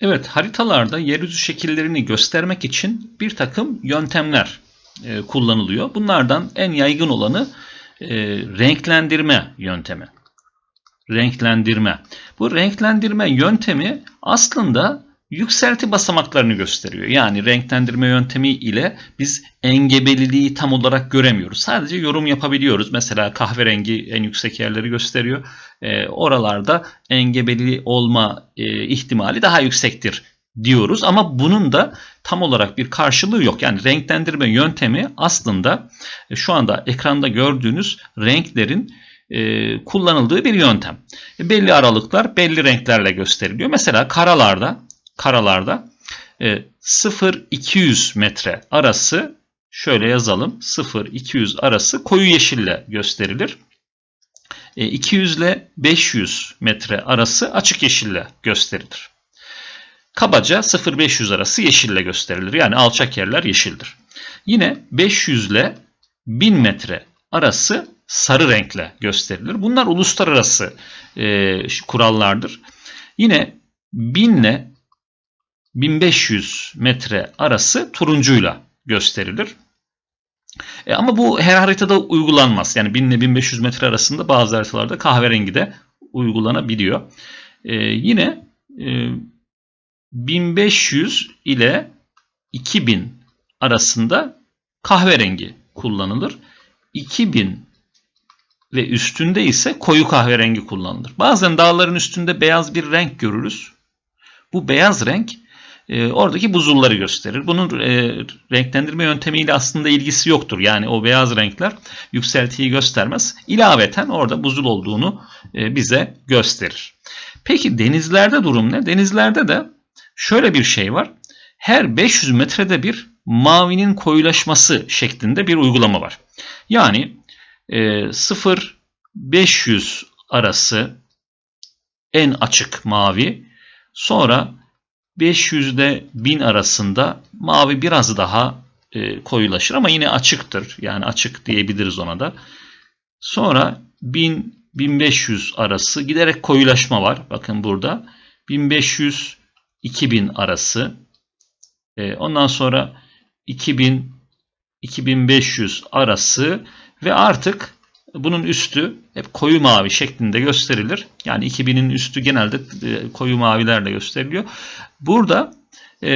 Evet, haritalarda yeryüzü şekillerini göstermek için bir takım yöntemler e, kullanılıyor. Bunlardan en yaygın olanı e, renklendirme yöntemi. Renklendirme. Bu renklendirme yöntemi aslında yükselti basamaklarını gösteriyor. Yani renklendirme yöntemi ile biz engebeliliği tam olarak göremiyoruz. Sadece yorum yapabiliyoruz. Mesela kahverengi en yüksek yerleri gösteriyor. E, oralarda engebeli olma e, ihtimali daha yüksektir diyoruz ama bunun da tam olarak bir karşılığı yok. Yani renklendirme yöntemi aslında e, şu anda ekranda gördüğünüz renklerin e, kullanıldığı bir yöntem. E, belli aralıklar belli renklerle gösteriliyor. Mesela karalarda karalarda e, 0-200 metre arası şöyle yazalım 0-200 arası koyu yeşille gösterilir. E, 200 ile 500 metre arası açık yeşille gösterilir. Kabaca 0-500 arası yeşille gösterilir. Yani alçak yerler yeşildir. Yine 500 ile 1000 metre arası sarı renkle gösterilir. Bunlar uluslararası e, kurallardır. Yine 1000 ile 1500 metre arası turuncuyla gösterilir. E ama bu her haritada uygulanmaz. Yani 1000 ile 1500 metre arasında bazı haritalarda kahverengi de uygulanabiliyor. E, yine e, 1500 ile 2000 arasında kahverengi kullanılır. 2000 ve üstünde ise koyu kahverengi kullanılır. Bazen dağların üstünde beyaz bir renk görürüz. Bu beyaz renk e, oradaki buzulları gösterir. Bunun e, renklendirme yöntemiyle aslında ilgisi yoktur. Yani o beyaz renkler yükseltiyi göstermez. İlaveten orada buzul olduğunu e, bize gösterir. Peki denizlerde durum ne? Denizlerde de şöyle bir şey var. Her 500 metrede bir mavinin koyulaşması şeklinde bir uygulama var. Yani e, 0-500 arası en açık mavi. Sonra 500 ile 1000 arasında mavi biraz daha e, koyulaşır ama yine açıktır. Yani açık diyebiliriz ona da. Sonra 1000 1500 arası giderek koyulaşma var. Bakın burada 1500 2000 arası. E, ondan sonra 2000 2500 arası ve artık bunun üstü hep koyu mavi şeklinde gösterilir. Yani 2000'in üstü genelde e, koyu mavilerle gösteriliyor. Burada e,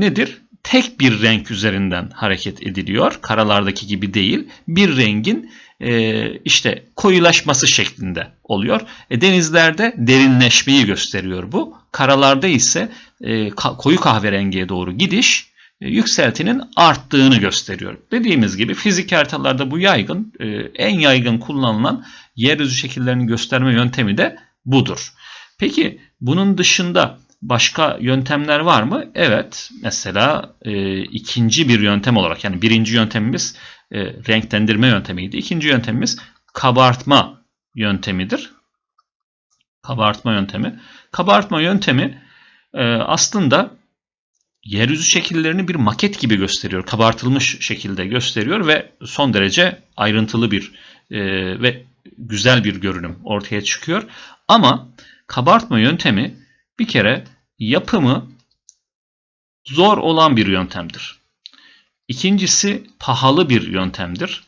nedir? Tek bir renk üzerinden hareket ediliyor. Karalardaki gibi değil. Bir rengin e, işte koyulaşması şeklinde oluyor. E, denizlerde derinleşmeyi gösteriyor bu. Karalarda ise e, koyu kahverengiye doğru gidiş yükseltinin arttığını gösteriyor. Dediğimiz gibi fizik haritalarda bu yaygın, e, en yaygın kullanılan yeryüzü şekillerini gösterme yöntemi de budur. Peki bunun dışında başka yöntemler var mı? Evet. Mesela e, ikinci bir yöntem olarak yani birinci yöntemimiz e, renklendirme yöntemiydi. İkinci yöntemimiz kabartma yöntemidir. Kabartma yöntemi. Kabartma yöntemi e, aslında yeryüzü şekillerini bir maket gibi gösteriyor. Kabartılmış şekilde gösteriyor ve son derece ayrıntılı bir e, ve güzel bir görünüm ortaya çıkıyor. Ama kabartma yöntemi bir kere yapımı zor olan bir yöntemdir. İkincisi pahalı bir yöntemdir.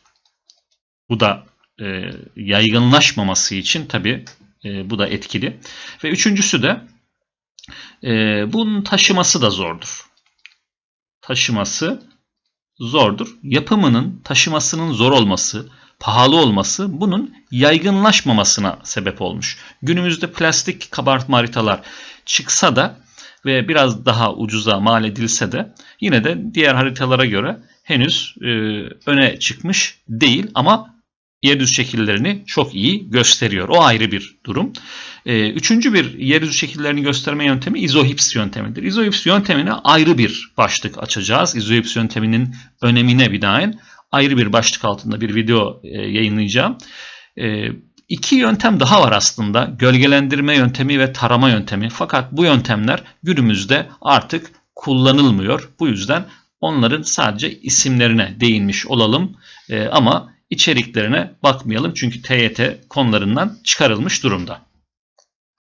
Bu da e, yaygınlaşmaması için tabi e, bu da etkili. Ve üçüncüsü de e, bunun taşıması da zordur. Taşıması zordur. Yapımının taşımasının zor olması, pahalı olması bunun yaygınlaşmamasına sebep olmuş. Günümüzde plastik kabartma haritalar çıksa da ve biraz daha ucuza mal edilse de yine de diğer haritalara göre henüz e, öne çıkmış değil ama yeryüzü şekillerini çok iyi gösteriyor. O ayrı bir durum. E, üçüncü bir yeryüzü şekillerini gösterme yöntemi izohips yöntemidir. İzohips yöntemine ayrı bir başlık açacağız. İzohips yönteminin önemine binaen ayrı bir başlık altında bir video e, yayınlayacağım. E, İki yöntem daha var aslında. Gölgelendirme yöntemi ve tarama yöntemi. Fakat bu yöntemler günümüzde artık kullanılmıyor. Bu yüzden onların sadece isimlerine değinmiş olalım. E, ama içeriklerine bakmayalım. Çünkü TYT konularından çıkarılmış durumda.